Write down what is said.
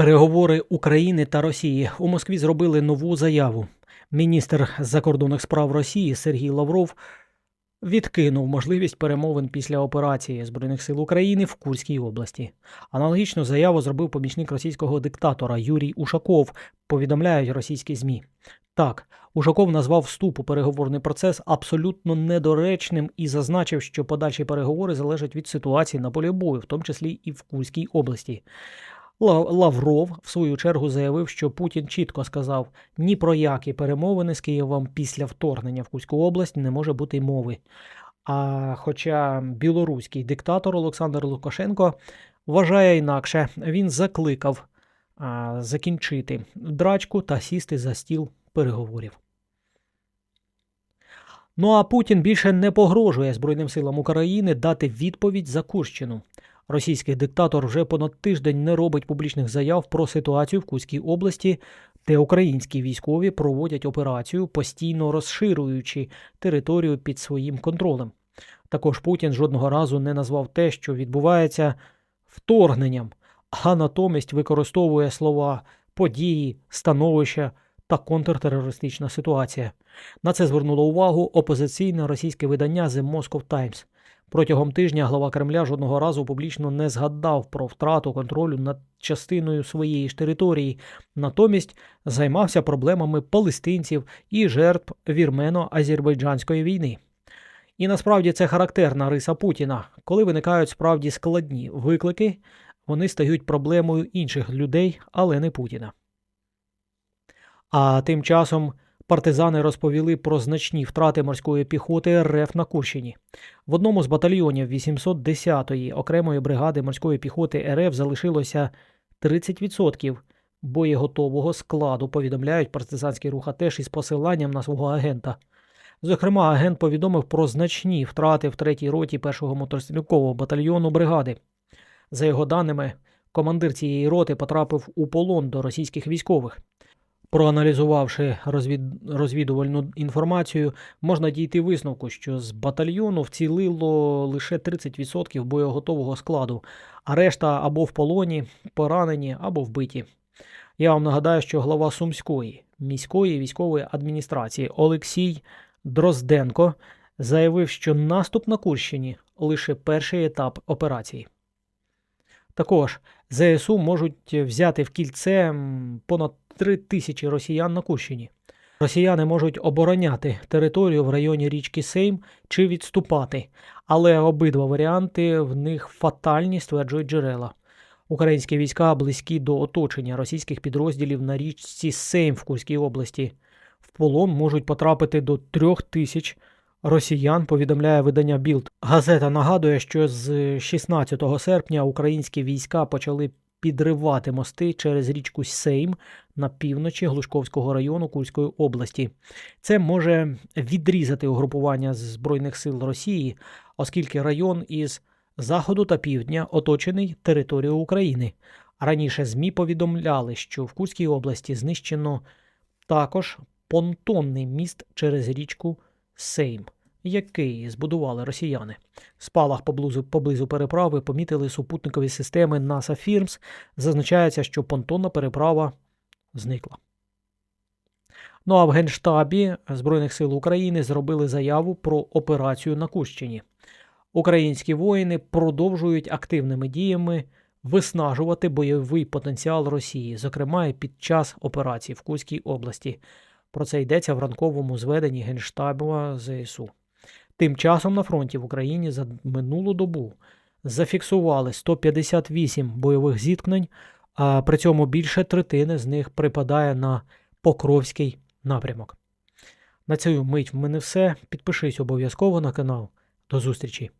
Переговори України та Росії у Москві зробили нову заяву. Міністр закордонних справ Росії Сергій Лавров відкинув можливість перемовин після операції Збройних сил України в Курській області. Аналогічну заяву зробив помічник російського диктатора Юрій Ушаков, повідомляють російські ЗМІ. Так, Ушаков назвав вступ у переговорний процес абсолютно недоречним і зазначив, що подальші переговори залежать від ситуації на полі бою, в тому числі і в Курській області. Ла- Лавров, в свою чергу, заявив, що Путін чітко сказав, ні про які перемовини з Києвом після вторгнення в Курську область не може бути мови. А хоча білоруський диктатор Олександр Лукашенко вважає інакше, він закликав а, закінчити драчку та сісти за стіл переговорів. Ну а Путін більше не погрожує Збройним силам України дати відповідь за Курщину. Російський диктатор вже понад тиждень не робить публічних заяв про ситуацію в Кузькій області, де українські військові проводять операцію, постійно розширюючи територію під своїм контролем. Також Путін жодного разу не назвав те, що відбувається вторгненням, а натомість використовує слова події, становища та контртерористична ситуація. На це звернуло увагу опозиційне російське видання The Moscow Times. Протягом тижня глава Кремля жодного разу публічно не згадав про втрату контролю над частиною своєї ж території, натомість займався проблемами палестинців і жертв вірмено-азербайджанської війни. І насправді це характерна риса Путіна. Коли виникають справді складні виклики, вони стають проблемою інших людей, але не Путіна. А тим часом партизани розповіли про значні втрати морської піхоти РФ на Курщині. В одному з батальйонів 810-ї окремої бригади морської піхоти РФ залишилося 30% боєготового складу, повідомляють партизанський рух АТЕШ із посиланням на свого агента. Зокрема, агент повідомив про значні втрати в третій роті першого мотострілкового батальйону бригади. За його даними, командир цієї роти потрапив у полон до російських військових. Проаналізувавши розвід... розвідувальну інформацію, можна дійти висновку, що з батальйону вцілило лише 30% боєготового складу, а решта або в полоні, поранені, або вбиті. Я вам нагадаю, що глава Сумської міської військової адміністрації Олексій Дрозденко заявив, що наступ на Курщині лише перший етап операції. Також ЗСУ можуть взяти в кільце понад 3 тисячі росіян на Курщині. Росіяни можуть обороняти територію в районі річки Сейм чи відступати, але обидва варіанти в них фатальні, стверджують джерела. Українські війська близькі до оточення російських підрозділів на річці Сейм в Курській області. В полон можуть потрапити до трьох тисяч росіян, повідомляє видання Білд. Газета нагадує, що з 16 серпня українські війська почали підривати мости через річку Сейм на півночі Глушковського району Курської області. Це може відрізати угрупування Збройних сил Росії, оскільки район із заходу та півдня оточений територією України. Раніше ЗМІ повідомляли, що в Курській області знищено також понтонний міст через річку Сейм, який збудували росіяни. Спалах поблизу, поблизу переправи помітили супутникові системи NASA Фірмс. Зазначається, що понтонна переправа зникла. Ну а в Генштабі Збройних сил України зробили заяву про операцію на Кущині. Українські воїни продовжують активними діями виснажувати бойовий потенціал Росії, зокрема і під час операції в Курській області. Про це йдеться в ранковому зведенні Генштабу ЗСУ. Тим часом на фронті в Україні за минулу добу зафіксували 158 бойових зіткнень, а при цьому більше третини з них припадає на Покровський напрямок. На цю мить в мене все. Підпишись обов'язково на канал. До зустрічі!